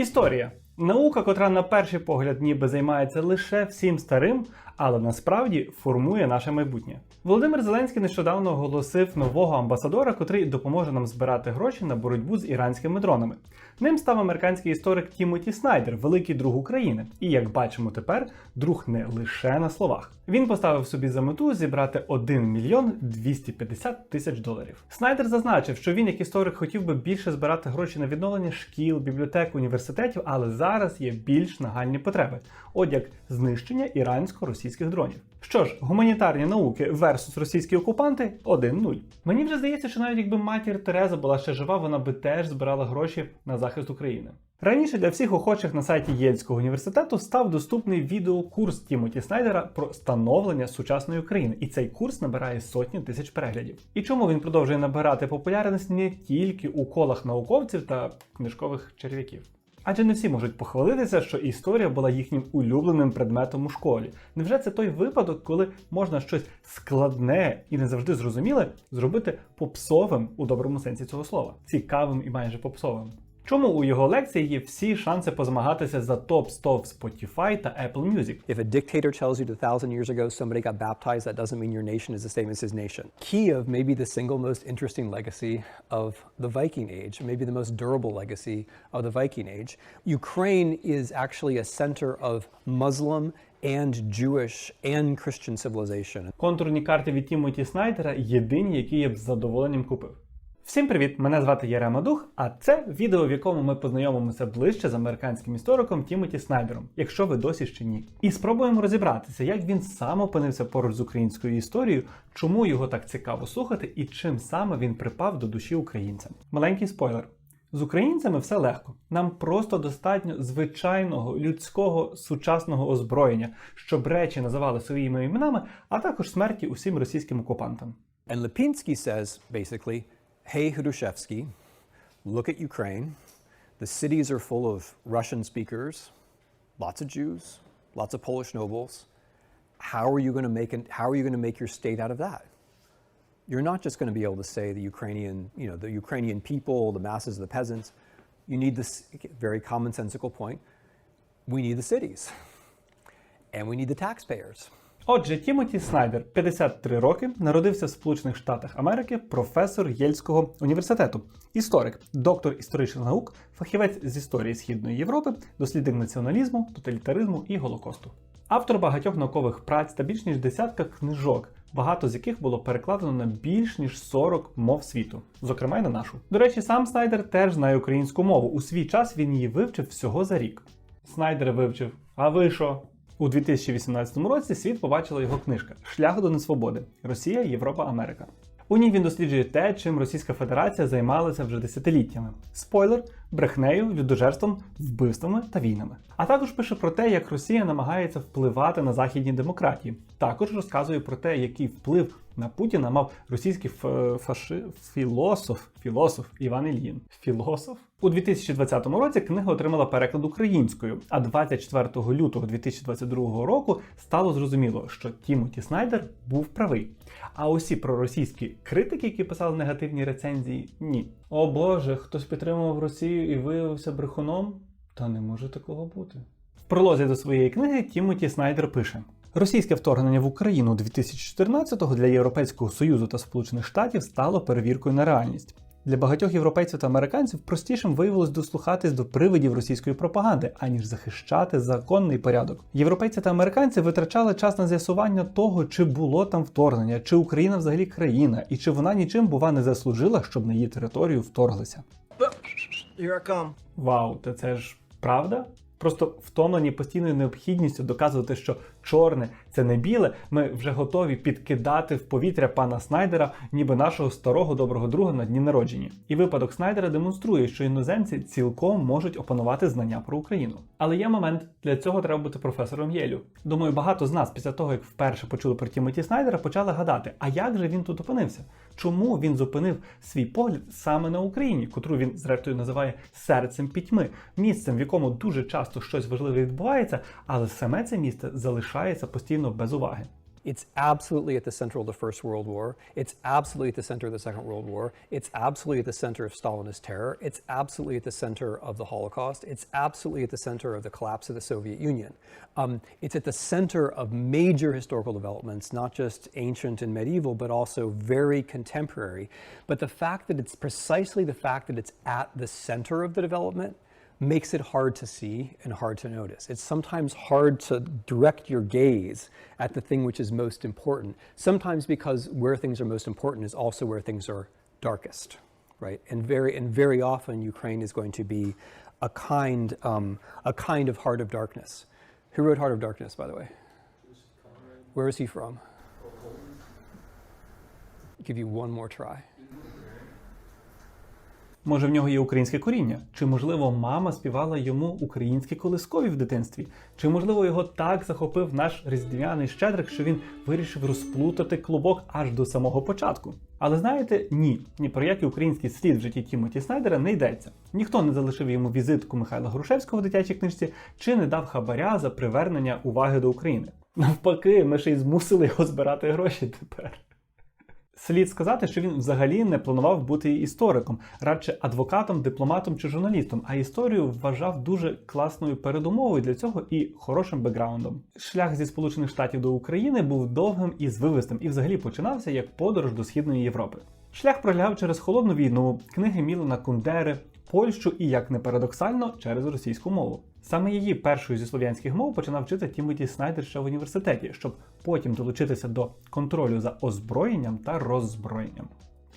Історія. Наука, котра на перший погляд ніби займається лише всім старим, але насправді формує наше майбутнє. Володимир Зеленський нещодавно оголосив нового амбасадора, котрий допоможе нам збирати гроші на боротьбу з іранськими дронами. Ним став американський історик Тімоті Снайдер, великий друг України. І як бачимо тепер, друг не лише на словах. Він поставив собі за мету зібрати 1 мільйон 250 тисяч доларів. Снайдер зазначив, що він, як історик, хотів би більше збирати гроші на відновлення шкіл, бібліотек, університетів, але зараз є більш нагальні потреби: от як знищення ірансько-російських дронів. Що ж, гуманітарні науки versus російські окупанти 1-0. Мені вже здається, що навіть якби матір Тереза була ще жива, вона би теж збирала гроші на захист України. Раніше для всіх охочих на сайті Єльського університету став доступний відеокурс Тімоті Снайдера про становлення сучасної України, і цей курс набирає сотні тисяч переглядів. І чому він продовжує набирати популярність не тільки у колах науковців та книжкових черв'яків? Адже не всі можуть похвалитися, що історія була їхнім улюбленим предметом у школі. Невже це той випадок, коли можна щось складне і не завжди зрозуміле зробити попсовим у доброму сенсі цього слова, цікавим і майже попсовим? Чому у його лекції є всі шанси позмагатися за топ-100 в Spotify та Apple Music? If a dictator tells you that a thousand years ago somebody got baptized, that doesn't mean your nation is the same as his nation. Kiev may be the single most interesting legacy of the Viking Age, maybe the most durable legacy of the Viking Age. Ukraine is actually a center of Muslim and Jewish and Christian civilization. Контурні карти від Тімоті Снайдера єдині, які я б з задоволенням купив. Всім привіт! Мене звати Ярема Дух, а це відео, в якому ми познайомимося ближче з американським істориком Тімоті Снайдером, якщо ви досі ще ні. І спробуємо розібратися, як він сам опинився поруч з українською історією, чому його так цікаво слухати і чим саме він припав до душі українцям. Маленький спойлер. З українцями все легко. Нам просто достатньо звичайного людського сучасного озброєння, щоб речі називали своїми іменами, а також смерті усім російським окупантам. And Lipinski says basically, hey, Hrushevsky, look at Ukraine. The cities are full of Russian speakers, lots of Jews, lots of Polish nobles. How are you going to make an, how are you going to make your state out of that? You're not just going to be able to say the Ukrainian, you know, the Ukrainian people, the masses of the peasants. You need this very commonsensical point. We need the cities. And we need the taxpayers. Отже, Тімоті Снайдер, 53 роки, народився в Сполучених Штатах Америки, професор Єльського університету, історик, доктор історичних наук, фахівець з історії Східної Європи, дослідник націоналізму, тоталітаризму і голокосту. Автор багатьох наукових праць та більш ніж десятка книжок, багато з яких було перекладено на більш ніж 40 мов світу, зокрема й на нашу. До речі, сам Снайдер теж знає українську мову. У свій час він її вивчив всього за рік. Снайдер вивчив. А ви що? У 2018 році світ побачила його книжка Шлях до несвободи Росія, Європа, Америка. У ній він досліджує те, чим Російська Федерація займалася вже десятиліттями: спойлер, брехнею, людожерством, вбивствами та війнами. А також пише про те, як Росія намагається впливати на західні демократії. Також розказує про те, який вплив на Путіна мав російський фаши... філософ, філософ Іван Ільїн. Філософ у 2020 році книга отримала переклад українською. А 24 лютого 2022 року стало зрозуміло, що Тімоті Снайдер був правий. А усі проросійські критики, які писали негативні рецензії, ні. О Боже, хтось підтримував Росію і виявився брехуном? Та не може такого бути. В пролозі до своєї книги Тімоті Снайдер пише: Російське вторгнення в Україну 2014-го для Європейського Союзу та Сполучених Штатів стало перевіркою на реальність. Для багатьох європейців та американців простішим виявилось дослухатись до привидів російської пропаганди, аніж захищати законний порядок. Європейці та американці витрачали час на з'ясування того, чи було там вторгнення, чи Україна взагалі країна, і чи вона нічим бува не заслужила, щоб на її територію вторглися. Вау, та це ж правда? Просто втомлені постійною необхідністю доказувати, що чорне це не біле. Ми вже готові підкидати в повітря пана Снайдера, ніби нашого старого доброго друга на дні народження. І випадок Снайдера демонструє, що іноземці цілком можуть опанувати знання про Україну. Але є момент, для цього треба бути професором Єлю. Думаю, багато з нас після того, як вперше почули про Тімоті Снайдера, почали гадати, а як же він тут опинився? Чому він зупинив свій погляд саме на Україні, котру він зрештою називає серцем пітьми, місцем, в якому дуже часто щось важливе відбувається, але саме це місце залишається постійно без уваги. It's absolutely at the center of the First World War. It's absolutely at the center of the Second World War. It's absolutely at the center of Stalinist terror. It's absolutely at the center of the Holocaust. It's absolutely at the center of the collapse of the Soviet Union. Um, it's at the center of major historical developments, not just ancient and medieval, but also very contemporary. But the fact that it's precisely the fact that it's at the center of the development makes it hard to see and hard to notice. It's sometimes hard to direct your gaze at the thing which is most important. Sometimes because where things are most important is also where things are darkest, right? And very and very often Ukraine is going to be a kind um, a kind of heart of darkness. Who wrote Heart of Darkness, by the way? Where is he from? Give you one more try. Може, в нього є українське коріння? Чи можливо мама співала йому українські колискові в дитинстві? Чи можливо його так захопив наш різдвяний щедрик, що він вирішив розплутати клубок аж до самого початку? Але знаєте, ні, ні про який український слід в житті Тімоті Снайдера не йдеться. Ніхто не залишив йому візитку Михайла Грушевського в дитячій книжці чи не дав хабаря за привернення уваги до України. Навпаки, ми ще й змусили його збирати гроші тепер. Слід сказати, що він взагалі не планував бути істориком, радше адвокатом, дипломатом чи журналістом, а історію вважав дуже класною передумовою для цього і хорошим бекграундом. Шлях зі Сполучених Штатів до України був довгим і звивистим, і взагалі починався як подорож до Східної Європи. Шлях пролягав через холодну війну, книги Мілана Кундери, Польщу і, як не парадоксально, через російську мову. Саме її першою зі слов'янських мов починав вчити Тімоті Снайдер ще в університеті, щоб потім долучитися до контролю за озброєнням та роззброєнням.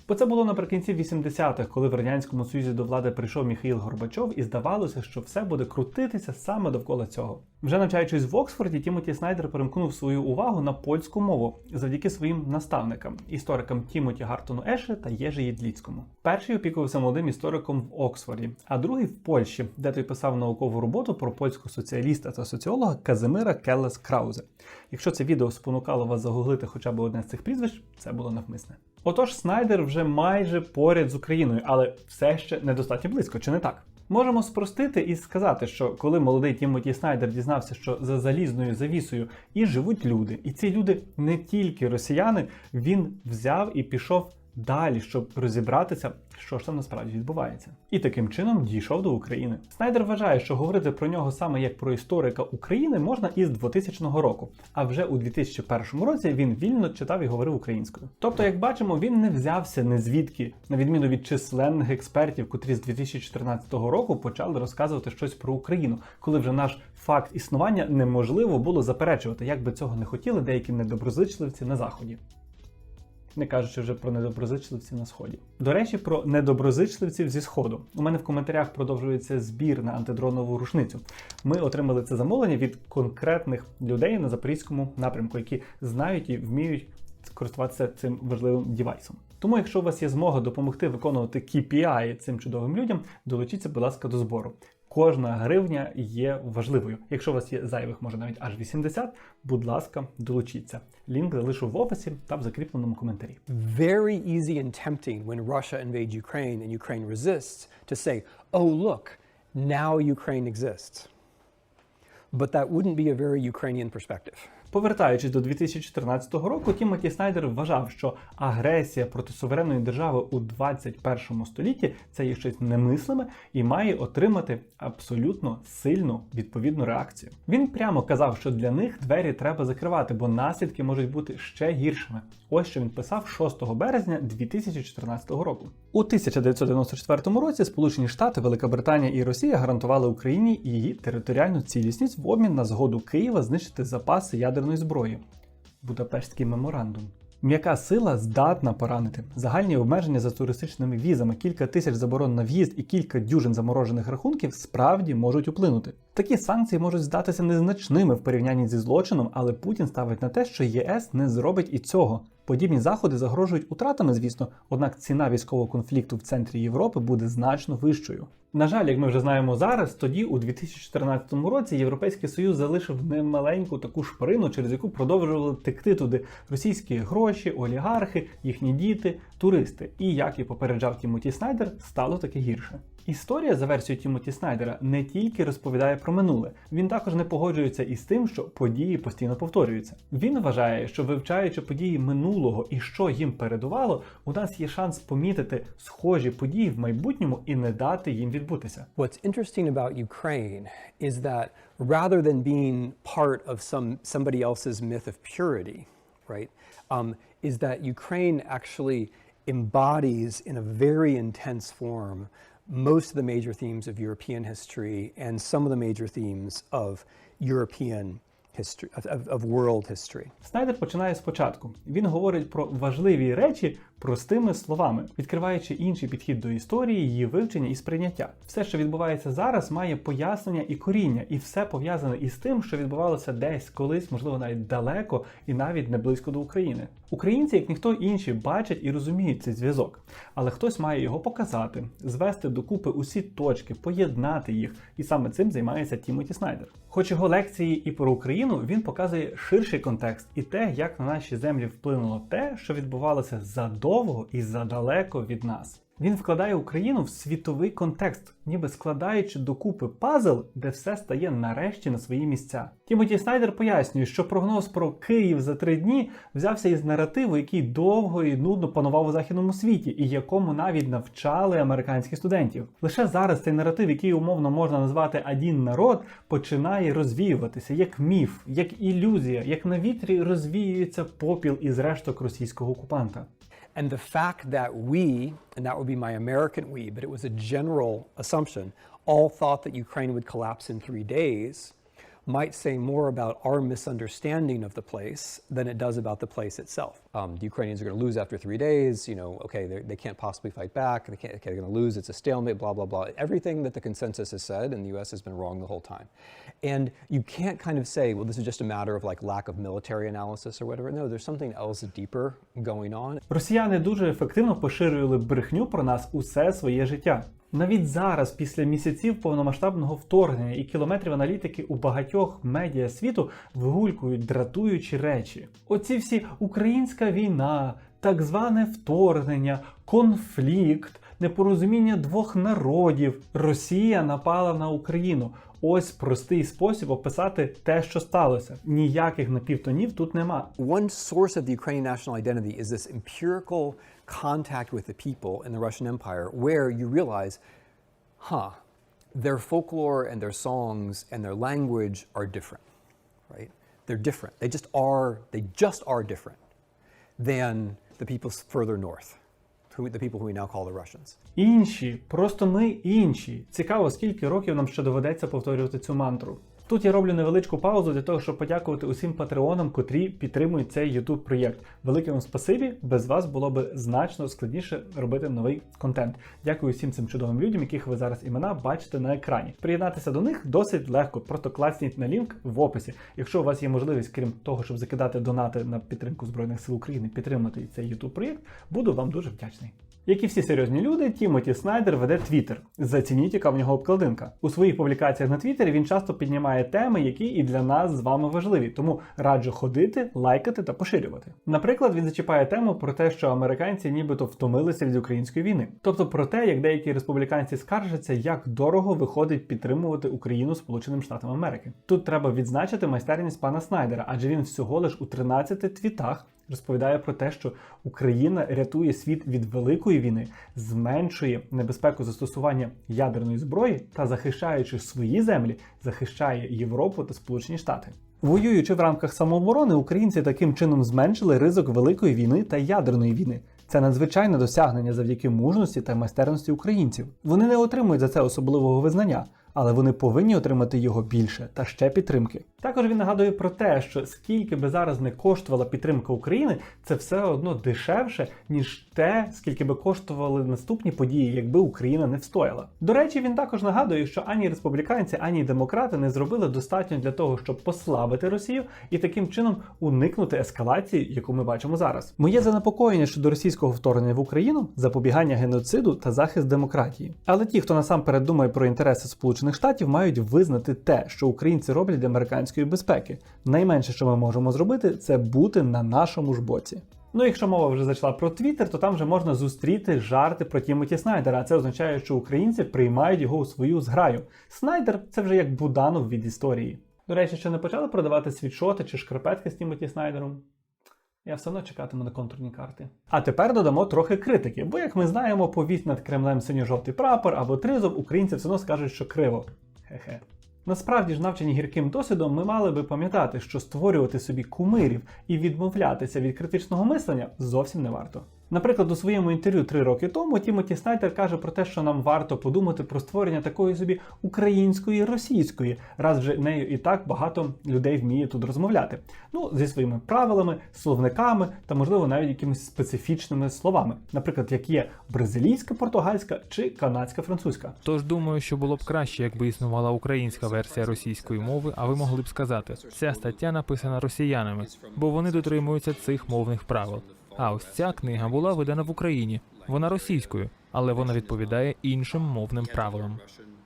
Бо це було наприкінці 80-х, коли в радянському союзі до влади прийшов Міхаїл Горбачов, і здавалося, що все буде крутитися саме довкола цього. Вже навчаючись в Оксфорді, Тімоті Снайдер перемкнув свою увагу на польську мову завдяки своїм наставникам, історикам Тімоті Гартону Еше та Єжи Єдліцькому. Перший опікувався молодим істориком в Оксфорді, а другий в Польщі, де той писав наукову роботу про польського соціаліста та соціолога Казимира Келлес Краузе. Якщо це відео спонукало вас загуглити хоча б одне з цих прізвищ, це було навмисне. Отож, Снайдер вже майже поряд з Україною, але все ще недостатньо близько, чи не так? Можемо спростити і сказати, що коли молодий Тімоті Снайдер дізнався, що за залізною завісою і живуть люди, і ці люди не тільки росіяни, він взяв і пішов далі, щоб розібратися, що ж там насправді відбувається. І таким чином дійшов до України. Снайдер вважає, що говорити про нього саме як про історика України можна із 2000 року, а вже у 2001 році він вільно читав і говорив українською. Тобто, як бачимо, він не взявся не звідки, на відміну від численних експертів, котрі з 2014 року почали розказувати щось про Україну, коли вже наш факт існування неможливо було заперечувати, як би цього не хотіли деякі недоброзичливці на заході не кажучи вже про недоброзичливців на сході. До речі, про недоброзичливців зі сходу. У мене в коментарях продовжується збір на антидронову рушницю. Ми отримали це замовлення від конкретних людей на запорізькому напрямку, які знають і вміють користуватися цим важливим дівайсом. Тому, якщо у вас є змога допомогти виконувати KPI цим чудовим людям, долучіться, будь ласка, до збору. Кожна гривня є важливою. Якщо у вас є зайвих, може навіть аж 80, будь ласка, долучіться. Лінк залишу в описі та в закріпленому коментарі. very easy and tempting when Russia invades Ukraine and Ukraine resists to say, oh, look, now Ukraine exists. But that wouldn't be a very Ukrainian perspective. Повертаючись до 2014 року, Тімоті Снайдер вважав, що агресія проти суверенної держави у 21 столітті це є щось немислиме і має отримати абсолютно сильну відповідну реакцію. Він прямо казав, що для них двері треба закривати, бо наслідки можуть бути ще гіршими. Ось що він писав 6 березня 2014 року. У 1994 році Сполучені Штати, Велика Британія і Росія гарантували Україні її територіальну цілісність в обмін на згоду Києва знищити запаси ядерної зброї. Будапештський меморандум. М'яка сила здатна поранити. Загальні обмеження за туристичними візами, кілька тисяч заборон на в'їзд і кілька дюжин заморожених рахунків справді можуть вплинути. Такі санкції можуть здатися незначними в порівнянні зі злочином, але Путін ставить на те, що ЄС не зробить і цього. Подібні заходи загрожують утратами, звісно, однак ціна військового конфлікту в центрі Європи буде значно вищою. На жаль, як ми вже знаємо зараз, тоді у 2014 році Європейський Союз залишив немаленьку таку шпарину, через яку продовжували текти туди російські гроші, олігархи, їхні діти, туристи. І як і попереджав Тімоті Снайдер, стало таки гірше. Історія, за версією Тімоті Снайдера, не тільки розповідає про минуле, він також не погоджується із тим, що події постійно повторюються. Він вважає, що вивчаючи події минулого і що їм передувало, у нас є шанс помітити схожі події в майбутньому і не дати їм відбутися. What's interesting about Ukraine is that rather than being part of some somebody else's myth of purity, right, um, is that Ukraine actually embodies in a very intense form most of the major themes of European history and some of the major themes of European history of, of, world history. Снайдер починає спочатку. Він говорить про важливі речі простими словами, відкриваючи інший підхід до історії, її вивчення і сприйняття. Все, що відбувається зараз, має пояснення і коріння, і все пов'язане із тим, що відбувалося десь колись, можливо, навіть далеко і навіть не близько до України. Українці, як ніхто інший, бачать і розуміють цей зв'язок, але хтось має його показати, звести докупи усі точки, поєднати їх, і саме цим займається Тімоті Снайдер. Хоч його лекції і про Україну він показує ширший контекст і те, як на наші землі вплинуло те, що відбувалося задовго і задалеко від нас. Він вкладає Україну в світовий контекст, ніби складаючи докупи пазл, де все стає нарешті на свої місця. Тімоті Снайдер пояснює, що прогноз про Київ за три дні взявся із наративу, який довго і нудно панував у західному світі, і якому навіть навчали американських студентів. Лише зараз цей наратив, який умовно можна назвати один народ, починає розвіюватися як міф, як ілюзія, як на вітрі розвіюється попіл із решток російського окупанта. And the fact that we, and that would be my American we, but it was a general assumption, all thought that Ukraine would collapse in three days might say more about our misunderstanding of the place than it does about the place itself. Um, the Ukrainians are going to lose after three days. You know, okay, they're- they can't possibly fight back. They can't, okay, they're going to lose. It's a stalemate. Blah blah blah. Everything that the consensus has said and the U.S. has been wrong the whole time. And you can't kind of say, well, this is just a matter of like lack of military analysis or whatever. No, there's something else deeper going on. Росіяни дуже ефективно поширювали брехню про нас усе своє життя. Навіть зараз, після місяців повномасштабного вторгнення і кілометрів аналітики у багатьох медіа світу вигулькують дратуючі речі. Оці всі українська війна, так зване вторгнення, конфлікт, непорозуміння двох народів. Росія напала на Україну. Ось простий спосіб описати те, що сталося. Ніяких напівтонів тут нема. One source of the Ukrainian national identity is this empirical contact with the people in the Russian Empire, where you realize, huh, their folklore and their songs and their language are different, right? They're different. They just are. They just are different than the people further north, who, the people who we now call the Russians. Інші, просто ми інші. Цікаво, скільки років нам ще доведеться повторювати цю мантру. Тут я роблю невеличку паузу для того, щоб подякувати усім патреонам, котрі підтримують цей YouTube проєкт. Велике вам спасибі. Без вас було би значно складніше робити новий контент. Дякую всім цим чудовим людям, яких ви зараз імена бачите на екрані. Приєднатися до них досить легко. Просто класніть на лінк в описі. Якщо у вас є можливість, крім того, щоб закидати донати на підтримку Збройних сил України, підтримати цей YouTube проєкт, буду вам дуже вдячний. Як і всі серйозні люди, Тімоті Снайдер веде Твіттер. Зацініть, яка в нього обкладинка. У своїх публікаціях на Твіттері він часто піднімає теми, які і для нас з вами важливі, тому раджу ходити, лайкати та поширювати. Наприклад, він зачіпає тему про те, що американці нібито втомилися від української війни, тобто про те, як деякі республіканці скаржаться, як дорого виходить підтримувати Україну Сполученим Штатам Америки. Тут треба відзначити майстерність пана Снайдера, адже він всього лиш у 13 твітах розповідає про те, що Україна рятує світ від великої війни, зменшує небезпеку застосування ядерної зброї та, захищаючи свої землі, захищає Європу та Сполучені Штати. Воюючи в рамках самооборони, українці таким чином зменшили ризик великої війни та ядерної війни. Це надзвичайне досягнення завдяки мужності та майстерності українців. Вони не отримують за це особливого визнання, але вони повинні отримати його більше та ще підтримки. Також він нагадує про те, що скільки би зараз не коштувала підтримка України, це все одно дешевше, ніж те, скільки би коштували наступні події, якби Україна не встояла. До речі, він також нагадує, що ані республіканці, ані демократи не зробили достатньо для того, щоб послабити Росію і таким чином уникнути ескалації, яку ми бачимо зараз. Моє занепокоєння щодо російського вторгнення в Україну, запобігання геноциду та захист демократії. Але ті, хто насамперед думає про інтереси Сполучених Штатів, мають визнати те, що українці роблять для американської безпеки. Найменше, що ми можемо зробити, це бути на нашому ж боці. Ну, якщо мова вже зайшла про Твіттер, то там вже можна зустріти жарти про Тімоті Снайдера. А це означає, що українці приймають його у свою зграю. Снайдер це вже як Буданов від історії. До речі, ще не почали продавати світшоти чи шкарпетки з Тімоті Снайдером. Я все одно чекатиму на контурні карти. А тепер додамо трохи критики, бо, як ми знаємо, повість над Кремлем синьо-жовтий прапор або тризуб, українці все одно скажуть, що криво. Хе-хе. Насправді ж, навчені гірким досвідом, ми мали би пам'ятати, що створювати собі кумирів і відмовлятися від критичного мислення зовсім не варто. Наприклад, у своєму інтерв'ю три роки тому Тімоті Снайдер каже про те, що нам варто подумати про створення такої собі української російської, раз вже нею і так багато людей вміє тут розмовляти. Ну, зі своїми правилами, словниками та, можливо, навіть якимись специфічними словами, наприклад, як є бразилійська, португальська чи канадська французька. Тож думаю, що було б краще, якби існувала українська версія російської мови, а ви могли б сказати, ця стаття написана росіянами, бо вони дотримуються цих мовних правил. А ось ця книга була видана в Україні. Вона російською, але вона відповідає іншим мовним правилам.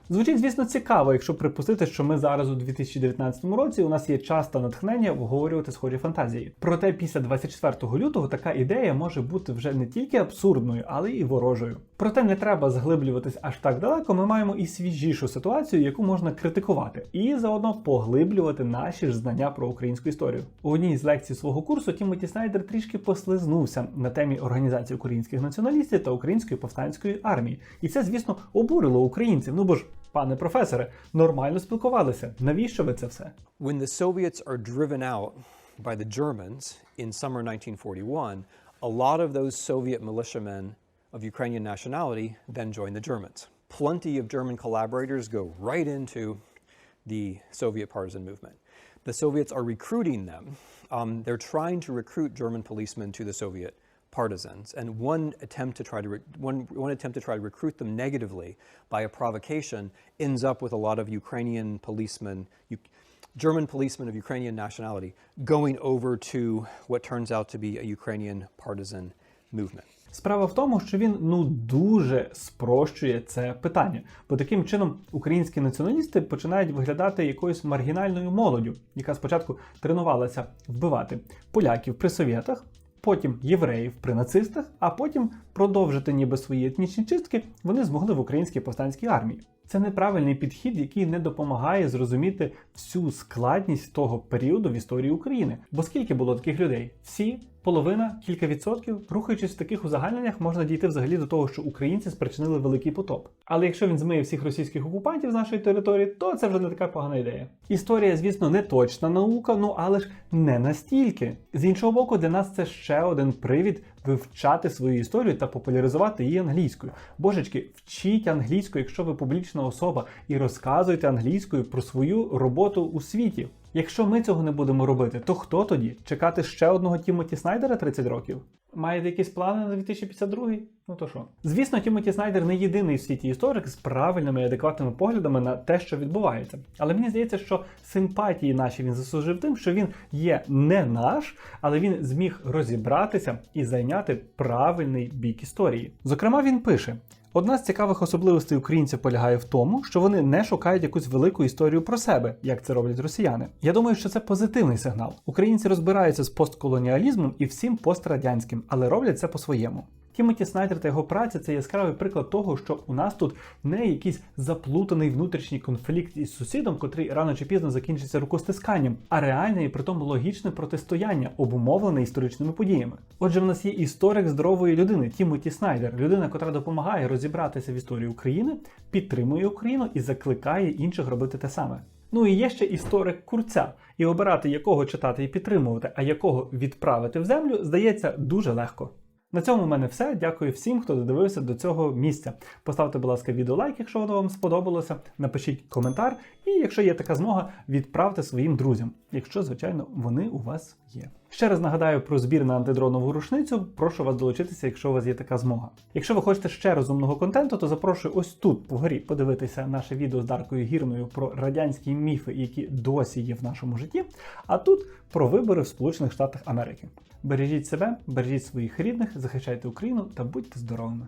Звучить, звісно, цікаво, якщо припустити, що ми зараз у 2019 році у нас є час та натхнення обговорювати схожі фантазії. Проте після 24 лютого така ідея може бути вже не тільки абсурдною, але й ворожою. Проте не треба заглиблюватись аж так далеко. Ми маємо і свіжішу ситуацію, яку можна критикувати, і заодно поглиблювати наші ж знання про українську історію. У одній з лекцій свого курсу Тімоті Снайдер трішки послизнувся на темі організації українських націоналістів та української повстанської армії. І це, звісно, обурило українців. Ну бо ж. Пане професоре, нормально спілкувалися. Навіщо ви це все? When the Soviets are driven out by the Germans in summer 1941, a lot of those Soviet militiamen of Ukrainian nationality then join the Germans. Plenty of German collaborators go right into the Soviet partisan movement. The Soviets are recruiting them. Um, they're trying to recruit German policemen to the Soviet partisans, and one attempt to try to one, one attempt to try to recruit them negatively by a provocation ends up with a lot of Ukrainian policemen, U- German policemen of Ukrainian nationality, going over to what turns out to be a Ukrainian partisan movement. Справа в тому, що він ну дуже спрощує це питання, бо таким чином українські націоналісти починають виглядати якоюсь маргінальною молоддю, яка спочатку тренувалася вбивати поляків при совєтах, потім євреїв при нацистах, а потім продовжити ніби свої етнічні чистки вони змогли в українській повстанській армії. Це неправильний підхід, який не допомагає зрозуміти всю складність того періоду в історії України. Бо скільки було таких людей? Всі, половина, кілька відсотків. Рухаючись в таких узагальненнях, можна дійти взагалі до того, що українці спричинили великий потоп. Але якщо він змиє всіх російських окупантів з нашої території, то це вже не така погана ідея. Історія, звісно, не точна наука, ну але ж не настільки. З іншого боку, для нас це ще один привід вивчати свою історію та популяризувати її англійською. Божечки, вчіть англійську, якщо ви публічна особа, і розказуйте англійською про свою роботу у світі. Якщо ми цього не будемо робити, то хто тоді? Чекати ще одного Тімоті Снайдера 30 років? Маєте якісь плани на 2052? Ну то що? Звісно, Тімоті Снайдер не єдиний в світі історик з правильними і адекватними поглядами на те, що відбувається. Але мені здається, що симпатії наші він заслужив тим, що він є не наш, але він зміг розібратися і зайняти правильний бік історії. Зокрема, він пише. Одна з цікавих особливостей українців полягає в тому, що вони не шукають якусь велику історію про себе, як це роблять росіяни. Я думаю, що це позитивний сигнал. Українці розбираються з постколоніалізмом і всім пострадянським, але роблять це по-своєму. Тімоті Снайдер та його праця це яскравий приклад того, що у нас тут не якийсь заплутаний внутрішній конфлікт із сусідом, котрий рано чи пізно закінчиться рукостисканням, а реальне і притом логічне протистояння, обумовлене історичними подіями. Отже, в нас є історик здорової людини Тімоті Снайдер, людина, котра допомагає розібратися в історії України, підтримує Україну і закликає інших робити те саме. Ну і є ще історик курця, і обирати якого читати і підтримувати, а якого відправити в землю, здається дуже легко. На цьому в мене все. Дякую всім, хто додивився до цього місця. Поставте, будь ласка, відео лайк, якщо воно вам сподобалося. Напишіть коментар, і якщо є така змога, відправте своїм друзям, якщо, звичайно, вони у вас є. Ще раз нагадаю про збір на антидронову рушницю. Прошу вас долучитися, якщо у вас є така змога. Якщо ви хочете ще розумного контенту, то запрошую ось тут вгорі подивитися наше відео з Даркою Гірною про радянські міфи, які досі є в нашому житті. А тут про вибори в Сполучених Штатах Америки. Бережіть себе, бережіть своїх рідних, захищайте Україну та будьте здоровими.